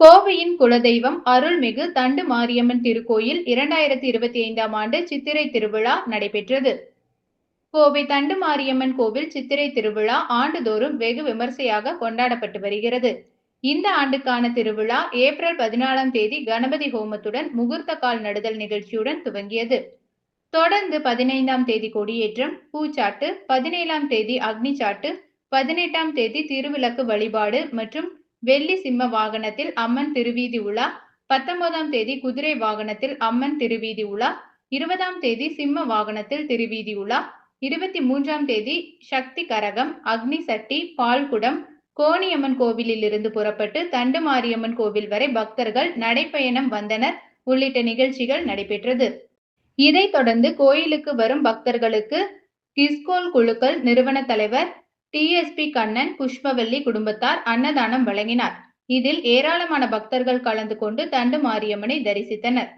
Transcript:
கோவையின் குலதெய்வம் அருள்மிகு தண்டு மாரியம்மன் திருக்கோயில் இரண்டாயிரத்தி இருபத்தி ஐந்தாம் ஆண்டு சித்திரை திருவிழா நடைபெற்றது. கோவை தண்டு மாரியம்மன் கோவில் சித்திரை திருவிழா ஆண்டுதோறும் வெகு விமர்சையாக கொண்டாடப்பட்டு வருகிறது. இந்த ஆண்டுக்கான திருவிழா ஏப்ரல் பதினாலாம் தேதி கணபதி ஹோமத்துடன் முகூர்த்த கால் நடுதல் நிகழ்ச்சியுடன் துவங்கியது. தொடர்ந்து பதினைந்தாம் தேதி கொடியேற்றம் பூச்சாட்டு பதினேழாம் தேதி அக்னிச்சாட்டு பதினெட்டாம் தேதி திருவிளக்கு வழிபாடு மற்றும் வெள்ளி சிம்ம வாகனத்தில் அம்மன் திருவீதி உலா பத்தொன்பதாம் தேதி குதிரை வாகனத்தில் அம்மன் திருவீதி உலா இருபதாம் தேதி சிம்ம வாகனத்தில் திருவீதி உலா இருபத்தி மூன்றாம் தேதி சக்தி கரகம் அக்னி சட்டி பால்குடம் கோணியம்மன் கோவிலில் இருந்து புறப்பட்டு தண்டு மாரியம்மன் கோவில் வரை பக்தர்கள் நடைப்பயணம் வந்தனர். உள்ளிட்ட நிகழ்ச்சிகள் நடைபெற்றது. இதைத் தொடர்ந்து கோயிலுக்கு வரும் பக்தர்களுக்கு கிஸ்கோல் குழுக்கள் நிறுவன தலைவர் டிஎஸ்பி கண்ணன் புஷ்பவல்லி குடும்பத்தார் அன்னதானம் வழங்கினார். இதில் ஏராளமான பக்தர்கள் கலந்து கொண்டு தண்டு மாரியம்மனை தரிசித்தனர்.